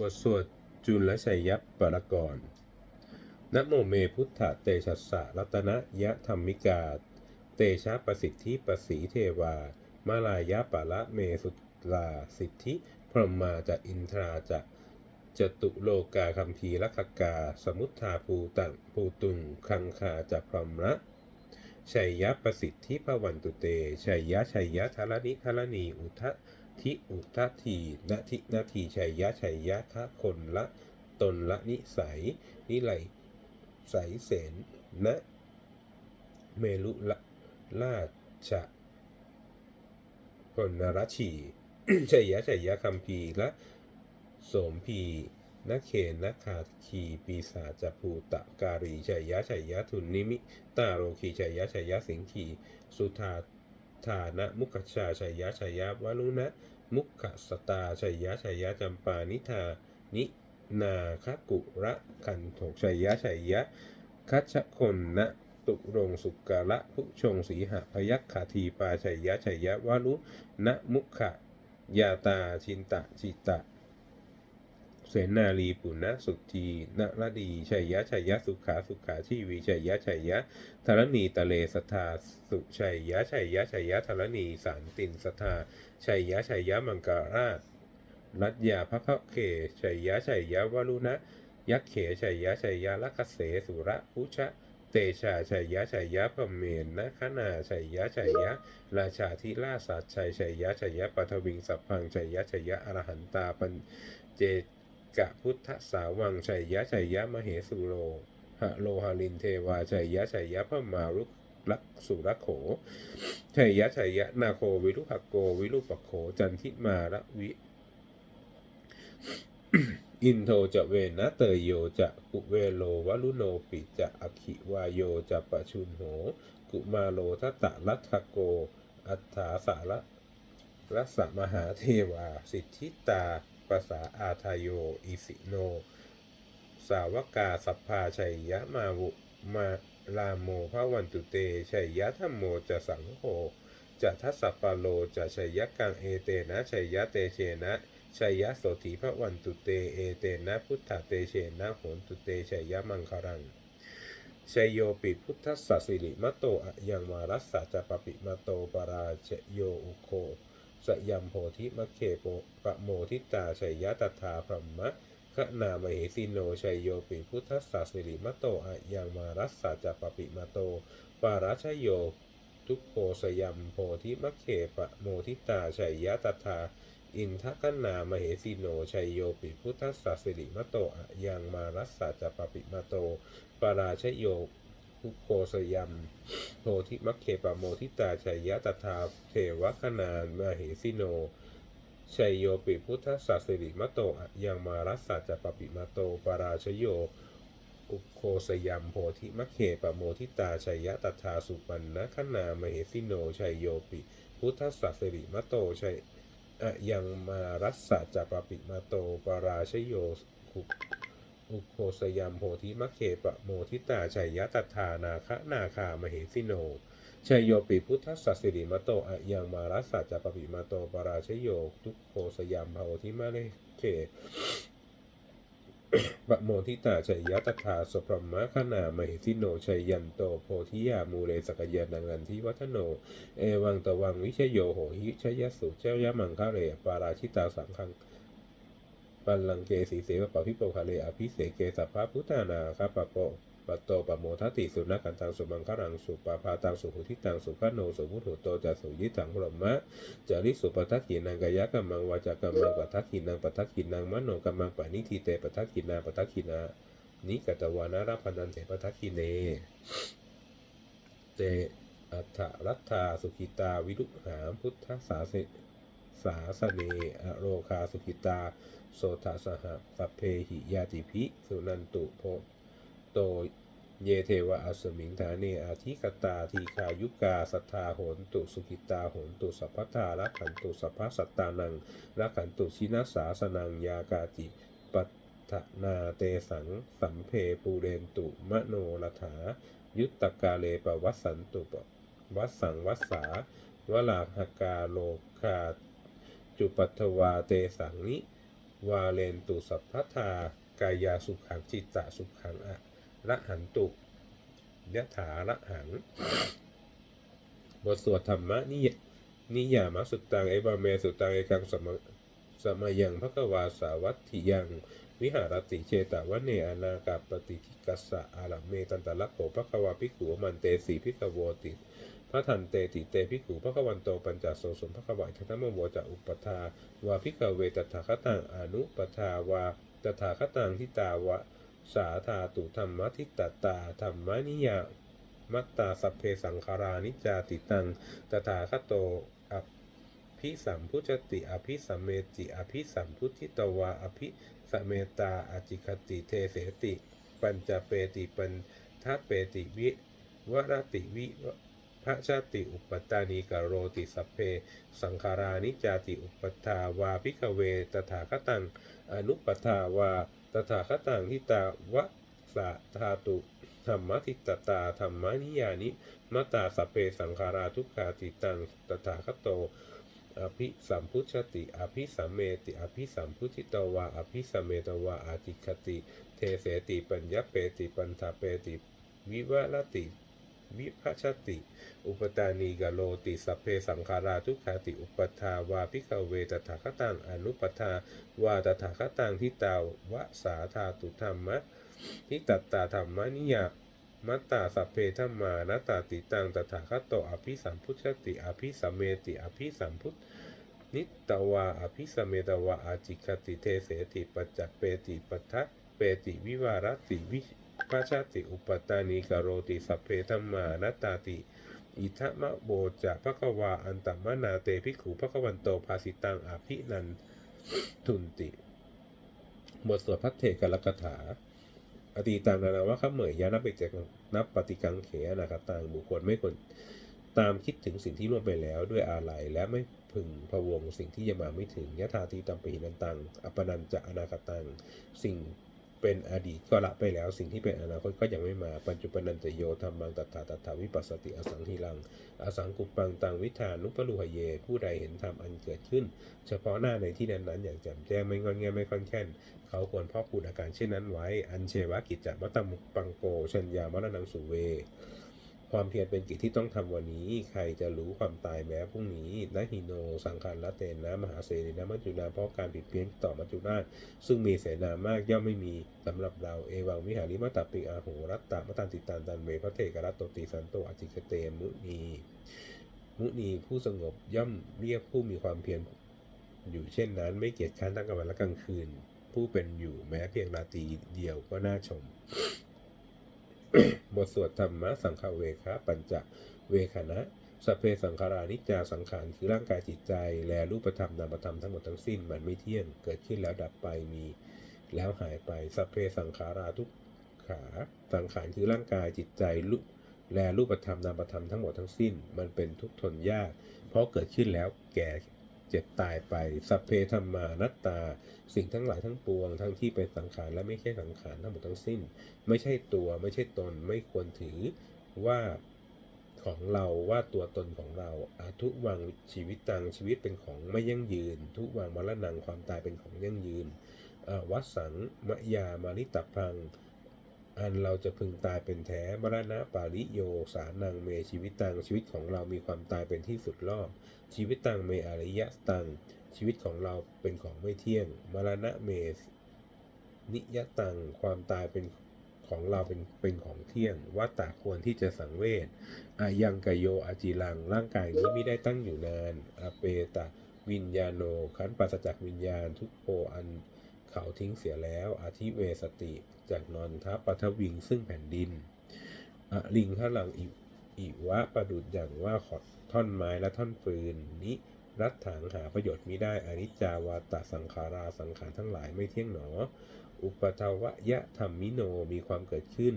บทสวดจุลชัยยปรกรณ์นะโมเมพุทธเตชัสสะรัตนะยะธรรมิกา เตชะประสิทธิประสีเทวา มาลายะปะละเมสุลาสิทธิพรหมาจะอินทราจะจตุโลกาคัมภีรคกกา สมุทธาภูตังภูตุงคังคาจะพรหมระชัยยะประสิทธิพวันตุเตชัยยะชัยยะธรณิธรณีอุทะ ทิอุทัตทีนาทินาทีชัยยะชัยยะทะคนละตนละนิสัย นิไลใสยเสนนะเมลุละราชะพลนรชีชัยยะชัยยะคัมภีละโสมพีนเคนนคาคีปีศาจภูตะการีชัยยะชัยยะทุนนิมิตาโรคีชัยยะชัยยะสิงคีสุธา ฐานะมุขชาชัยยะชัยยะวรุณะมุขสตาชัยยะชัยยะจำปานิธานินาคกุระคันโถชัยยะชัยยะคัชคนนะตุรงสุกะละพุชงสีหะพยัคขาทีปาชัยยะชัยยะวารุนะมุขยาตาชินตะจิตะ เสนาลีปุณณสุจีนรดีชัยยะชัยยะสุขาสุขาชีวีชัยยะชัยยะธรณีตะเลสทาสุชัยยะชัยยะชัยยะธรณีสารตินสทาชัยยะชัยยะมังการาชรัตยาพระพะเขชัยยะชัยยะวรุณะยักเขชัยยะชัยยะลักเสสุระพุชะเตชาชัยยะชัยยะพเมนนะคณาชัยยะชัยยะ ราชาธิราชสัตชัยชัยยะชัยยะปัทวิงสัพพังชัยยะชัยยะอรหันตาปัญเจ กะพุทธสาวังชัยยะชัยยะมเหสุโรหะโลหะลินเทวาชัยยะชัยยะพระมารุลักสุรโขชัยยะชัยยะนาโควิรุภโกวิรุปโขจันทิมาระวิ อินโทจะเวนะเตยโยจะกุเวโลวลุโนปิจะอคิวายโยจะปะชุนโห กุมาโลทัตตะรัตโก อัฏฐาสาระรัสมหาเทวา สิทธิตา ภาษาอาทายโย อิสิโน สาวกาสัพพาชัยยะมาวุมาลาโมพระวันตุเต ชัยยะธรรมโมจะสังโฆจะทัสสปปาโลจะชัยยะกังเอเตนะชัยยะเตเชนะชัยยะโสติพระวันตุเต เอเตนะพุทธเตเชนะโหนตุเตชัยยะมังคารังชัยโยปิพุทธสสิริมะโตอะยังมารัสสะจะปปิมะโตปราชโยอุโค สยัมโพธิมะเคโปปะโมทิตาชัยยะตถาพรหมะขนามเหสิโนชัยโยปิพุทธสสิริมโตอะยังมารัสสะจะปปิมโต ปาราชโย ทุกโคสยัมโพธิมะเคปะโมทิตาชัยยะตถาอินทกนามเหสิโนชัยโยปิพุทธสสิริมโตอะยังมารัสสะจะปปิมโต ปาราชโย ภูโคสยัมโพธิมัคเคปโมทิตาชัยยะตถาเทวคณานมาเหสิโนชัยโยปิพุทธสัสิริมโตยังมารัสสัจจปปิมะโตปราชโย อุโคสยัมโพธิมัคเคปโมทิตาชัยยะตถาสุปันนะคณามเหสิโนชัยโยปิพุทธสัสิริมโตชัยอะยังมารัสสัจจปปิมะโตปราชโยคุ อุโคสยัมโพธิมัคเคปะโมทิตาชัยยะตถานาคะนาคามเหสิโนชัยโยปิพุทธสัสิริมโตอะยังมารัสสัจปปิมะโตปราชโยทุกโคสยามภาวทิมาเลเคปะโมทิตาชัยยะตถาสพรหมะขนามหิสิโนชัยยันโตโพธิยามูเลสกยานังนันทิวัฒโน เอวังตวังวิชโยโหหิชยสุเจ้ายะมังคะเรปาราชิตาสังฆัง ปัลลังเกสีเสวะปะพิโปคาเลอภิเสเกสัพพะพุทธานาคาปะโปปโตปโมทัติสุนักันตังสุมังครังสุปาพาตังสุหุทิตังสุขโนสุมุตโหโตจะสุยิตังพรมะจาริสุปทักขินังกายะกัมมังวาจากัมมังปทักขินังปทักขินังมโนกัมมังปานิทีเตปทักขินาปทักขินานิกตวานาราพนันเตปทักขิเนเตอัฏฐรัตถาสุขิตาวิรุหามพุทธสาเส สาสเนอโรคาสุขิตา โสทสหะสัพเพหิยาติภิสุนันตุโพโตเยเทวะอสมิงฐาเนอาทิกตาทีคายุกาสัทธาโหนตุสุขิตาโหนตุสัพพทารักขันตุสัพพสัตตานังรักขันตุชินาสาสนังยากาติปัตนาเตสังสัมเพปูเรนตุมโนรถา ยุตตกาเลปวัสสันตุปวัสสังวัสสาวลาหกาโลคา จุปัทวาเตสังนิ วาเลนตุสัพพทากายาสุขังจิตตะสุขังอะระหันตุยะถาระหัง บทสวดธรรมะนิยนิยามสุตตังเอบาเมสุตตังเอกังสมสมยังพระกวาสาวัตถิยัง วิหารติเชตวเนอนาคาปฏิทิกัสสะอารัมเมตันตะละโขพระกวาภิกขุมันเตสีภิกขโวติ พระทันเตติเตภิกขุพระกวันโตปัญจโสสมพระกวายทัตมโมจะอุปทาวาภิกขเวตถาคตังอนุปทาวาตถาคตังทิตาวะ สาธาตุธรรมทิตตตาธรรมนิยามัตตาสัพเพสังขารานิจาติตัง ตถาคโตอภิสัมพุชติอภิสัมเมติอภิสัมพุทธิตวาอภิสมเมตาอจิคติเทเสติ ปัญจเปติปัญทัเปติวิวรติวิ พระชาติอุปตานีกโรติสัพเพ สังขารานิจาติอุปทาวาพิกเวตถาคตัง อนุปทาวาตถาคตังทิตาวะสะธาตุธรรมทิตตาธรรมนิยานิมตตาสพเพสังขาราทุกขาติตังตถาคโตอภิสัมพุชติ อภิสัมเมติ อภิสัมพุทิตวา อภิสัมเมตวาอาติคติ เทเสติปัญญเปติปัญทาเปติ วิวรติ วิภัชติ อุปตานีกโลติสัพเพสังขาราทุกขาติอุปทาวาพิกเวตถาคตังอนุปทาวาตถาคตังทิตาวะสาธาตุธรรมะทิตตาธรรมนิยามัตตาสัพเพธรรมานตตาติตังตถาคตโตอภิสัมพุชติอภิสัมเมติอภิสัมพุทนิตวาอภิสัมเมตวาอาจิคติเทเสติปัจจเปติปัทะเปติวิวารติวิ ปชาติอุปตานีกโรติสัพเพธรรมานตาติ อิทะมะโบจะภควาอันตัมนาเตภิกขุภควันโตภาสิตังอภินันทุนติ บทสวดพัทเทกลกถา อตีตังนานาว่าข้าเหมยยานับไปจากนับปฏิกังเขนาคตังบุคคลไม่ควรตามคิดถึงสิ่งที่ล่วงไปแล้วด้วยอาลัยและไม่พึงพะวงสิ่งที่ยังมาไม่ถึงยะธาทีตัมปีนันตังอปนันจะอนาคตัง สิ่ง เป็นอดีตก็ละไปแล้ว สิ่งที่เป็นอนาคตก็ยังไม่มา ปัจจุบันันจะโยธรรมังตถาตถาวิปัสสติอสังหิลัง อสังกุปังตังวิธานุปลุหเย ผู้ใดเห็นธรรมอันเกิดขึ้น เฉพาะหน้าในที่นั้นๆ อย่างแจ่มแจ้งไม่งอนแงไม่คอนแค้นเขาควรพ่อคูณอาการเช่นนั้นไว้ อันเชวะกิจจมัตตมุปังโกชัญญามรณังสุเว ความเพียรเป็นกิจที่ต้องทำวันนี้ ใครจะรู้ความตายแม้พรุ่งนี้นะหิโน สังขารละเตนนะมหาเสนีนะมัจจุนาเพราะการผิดเพี้ยนต่อมัจจุราช ซึ่งมีเสนามากย่อมไม่มีสำหรับเราเอวังวิหาริมัตตปิอาโหรัตตมตันติตันตันเวพระเทกรัตโตติสันโตอจิกเตมุนีมุนีผู้สงบย่อมเรียกผู้มีความเพียรอยู่เช่นนั้น ไม่เกียจค้านทั้งกลางวันและกลางคืน ผู้เป็นอยู่แม้เพียงราตรีเดียวก็น่าชม บทสวดธรรมะสังฆเวคะปัญจเวคนะสเพสังขารานิจจาสังขารคือร่างกายจิตใจ แลรูปธรรมนามธรรมทั้งหมดทั้งสิ้นมันไม่เที่ยงเกิดขึ้นแล้วดับไปมี แล้วหายไปสเพสังขาราทุกขาสังขารคือร่างกายจิตใจลุแลรูปธรรมนามธรรมทั้งหมดทั้งสิ้น มันเป็นทุกทนยาก เพราะเกิดขึ้นแล้วแก่ เจ็บตายไป สัพเพธรรมานัตตา สิ่งทั้งหลายทั้งปวง ทั้งที่เป็นสังขารและไม่ใช่สังขารทั้งหมดทั้งสิ้น ไม่ใช่ตัวไม่ใช่ตนไม่ควรถือว่าของเราว่าตัวตนของเราอาทุวังชีวิตตังชีวิตเป็นของไม่ยั่งยืน ทุวังมรณังความตายเป็นของยั่งยืนวัสสังมะยามาริตพัง อันเราจะพึงตายเป็นแท้มรณะปาริโยสานังเมชีวิตตังชีวิตของเรามีความตายเป็นที่สุดรอบ ชีวิตตังเมอริยะตังชีวิตของเราเป็นของไม่เที่ยง มรณะเมนิยตังความตายเป็นของเราเป็นเป็นของเที่ยงวัตตาควรที่จะสังเวชอายังกโยอาจิลัง ร่างกายนี้ไม่ได้ตั้งอยู่นานอเปตะวิญญาโนขันปัสจากวิญญาณทุกโพอัน เขาทิ้งเสียแล้วอาทิเวสติจากนอนทับปัทวิงซึ่งแผ่นดินอลิงข้าหลังอิอิวะประดุดอย่างว่าขอดท่อนไม้และท่อนฟืนนิรัตถังหาประโยชน์มิได้อนิจจาวาตสังขาราสังขารทั้งหลายไม่เที่ยงหนอ อุปทวยะธรรมมิโนมีความเกิดขึ้น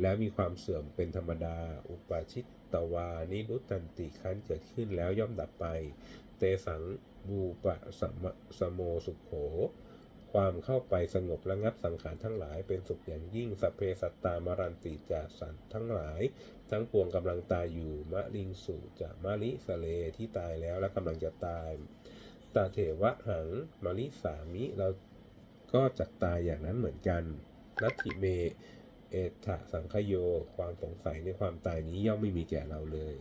และมีความเสื่อมเป็นธรรมดา อุปชิตตวานิรุตตันติคันเกิดขึ้นแล้วย่อมดับไป เตสังบูปะสมสโมสุขโข ความเข้าไปสงบระงับสังขารทั้งหลาย เป็นสุขอย่างยิ่งสพเพสัตตามารันติจากสัตว์ทั้งหลาย ทั้งปวงกำลังตายอยู่มะลิงสุจะมะลิสะเลที่ตายแล้วและกำลังจะตายตาเถวะหังมะลิสามิเราก็จักตายอย่างนั้นเหมือนกันนัตถิเมเอถะสังคโย ความสงสัยในความตายนี้ย่อมไม่มีแก่เราเลย